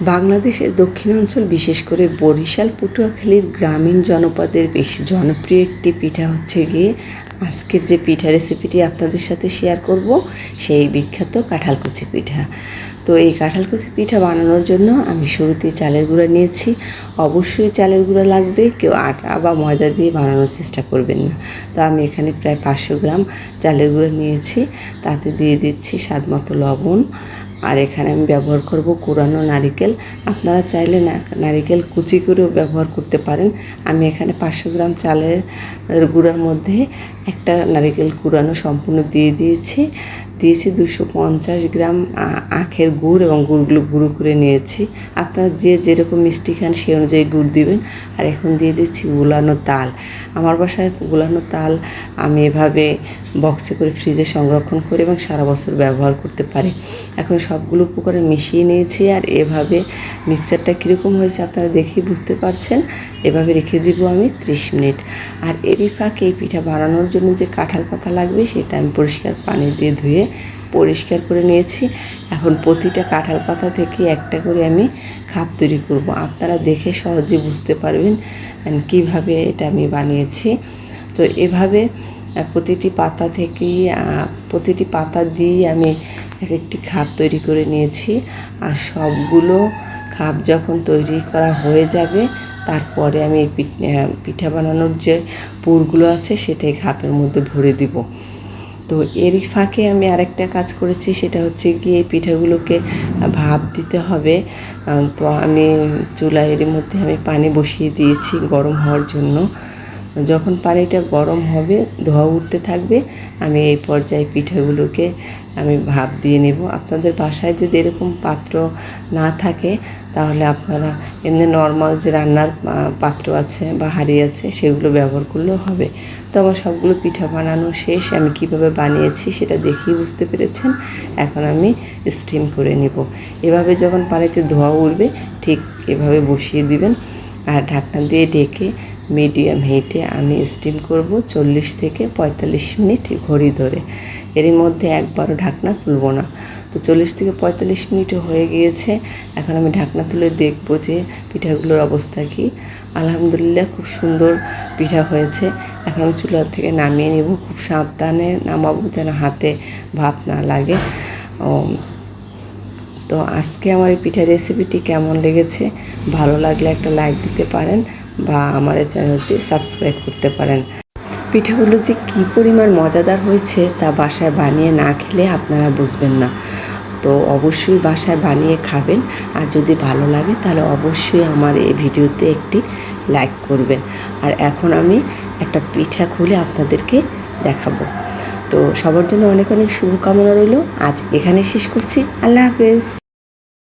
বাংলাদেশের দক্ষিণাঞ্চল, বিশেষ করে বরিশাল, পটুয়াখালীর গ্রামীণ জনপদের বেশ জনপ্রিয় একটি পিঠা হচ্ছে গিয়ে আজকের যে পিঠা রেসিপিটি আপনাদের সাথে শেয়ার করব, সেই বিখ্যাত কাঁঠালকুচি পিঠা। তো এই কাঁঠালকুচি পিঠা বানানোর জন্য আমি শুরুতেই চালের গুঁড়া নিয়েছি। অবশ্যই চালের গুঁড়া লাগবে, কেউ আটা বা ময়দা দিয়ে বানানোর চেষ্টা করবেন না। তো আমি এখানে প্রায় পাঁচশো গ্রাম চালের গুঁড়া নিয়েছি, তাতে দিয়ে দিচ্ছি স্বাদ মতো লবণ। আর এখানে আমি ব্যবহার করব কুড়ানো নারিকেল। আপনারা চাইলে না, নারিকেল কুচি করেও ব্যবহার করতে পারেন। আমি এখানে পাঁচশো গ্রাম চালের গুঁড়ার মধ্যে একটা নারিকেল কুড়ানো সম্পূর্ণ দিয়ে দিয়েছি। দিয়েছি দুশো পঞ্চাশ গ্রাম আখের গুড় এবং গুড়গুলো গুঁড়ো করে নিয়েছি। আপনারা যে যেরকম মিষ্টি খান সেই অনুযায়ী গুড় দিবেন। আর এখন দিয়ে দিচ্ছি গুলানো তাল। আমার বাসায় গুলানো তাল আমি এভাবে বক্সে করে ফ্রিজে সংরক্ষণ করে এবং সারা বছর ব্যবহার করতে পারি। এখন সবগুলো উপকরণ মিশিয়ে নিয়েছি আর এভাবে মিক্সারটা কীরকম হয়েছে আপনারা দেখেই বুঝতে পারছেন। এভাবে রেখে দিব আমি ত্রিশ মিনিট। আর এরই ফাঁকে এই পিঠা বানানোর জন্য যে কাঁঠাল পাতা লাগবে সেটা আমি পরিষ্কার পানি দিয়ে ধুয়ে পরিষ্কার করে নিয়েছি। এখন প্রতিটা কাঁঠাল পাতা থেকে একটা করে আমি খাপ তৈরি করব। আপনারা দেখে সহজে বুঝতে পারবেন আহ, কীভাবে এটা আমি বানিয়েছি। তো এভাবে প্রতিটি পাতা থেকেই প্রতিটি পাতা দিয়েই আমি এক একটি খাপ তৈরি করে নিয়েছি। আর সবগুলো খাপ যখন তৈরি করা হয়ে যাবে তারপরে আমি পিঠা বানানোর যে পুরগুলো আছে সেটাই খাপের মধ্যে ভরে দিব। তো এরই ফাঁকে আমি আরেকটা কাজ করেছি, সেটা হচ্ছে গিয়ে পিঠাগুলোকে ভাপ দিতে হবে। তো আমি চুলা এর মধ্যে আমি পানি বসিয়ে দিয়েছি গরম হওয়ার জন্য। যখন পানিটা গরম হবে, ধোয়া উঠতে থাকবে, আমি এই পর্যায়ে পিঠাগুলোকে আমি ভাপ দিয়ে নেব। আপনাদের বাসায় যদি এরকম পাত্র না থাকে, তাহলে আপনারা এমনি নর্মাল যে রান্নার পাত্র আছে বা হাঁড়ি আছে, সেগুলো ব্যবহার করলেও হবে। তো আমার সবগুলো পিঠা বানানো শেষ, আমি কীভাবে বানিয়েছি সেটা দেখেই বুঝতে পেরেছেন। এখন আমি স্টিম করে নেব। এভাবে যখন পানিতে ধোয়া উঠবে, ঠিক এভাবে বসিয়ে দিবেন। আর ঢাকনা দিয়ে ঢেকে মিডিয়াম হিটে আমি স্টিম করব চল্লিশ থেকে পঁয়তাল্লিশ মিনিট ঘড়ি ধরে। এরই মধ্যে একবারও ঢাকনা তুলব না। তো চল্লিশ থেকে পঁয়তাল্লিশ মিনিট হয়ে গিয়েছে। এখন আমি ঢাকনা তুলে দেখব যে পিঠাগুলোর অবস্থা কী। আলহামদুলিল্লাহ খুব সুন্দর পিঠা হয়েছে। এখন আমি চুলার থেকে নামিয়ে নেব। খুব সাবধানে নামাবো যেন হাতে ভাপ না লাগে। তো আজকে আমার এই পিঠার রেসিপিটি কেমন লেগেছে? ভালো লাগলে একটা লাইক দিতে পারেন। বা এই চ্যানেলটি সাবস্ক্রাইব করতে পারেন। পিঠাগুলো যে কী পরিমাণ মজাদার হয়েছে তা বাসায় বানিয়ে না খেলে আপনারা বুঝবেন না। তো অবশ্যই বাসায় বানিয়ে খাবেন। আর যদি ভালো লাগে তাহলে অবশ্যই আমার এই ভিডিওতে একটি লাইক করবেন। আর এখন আমি একটা পিঠা খুলে আপনাদেরকে দেখাবো। তো সবার জন্য অনেক অনেক শুভকামনা রইল। আজ এখানে শেষ করছি। আল্লাহ হাফেজ।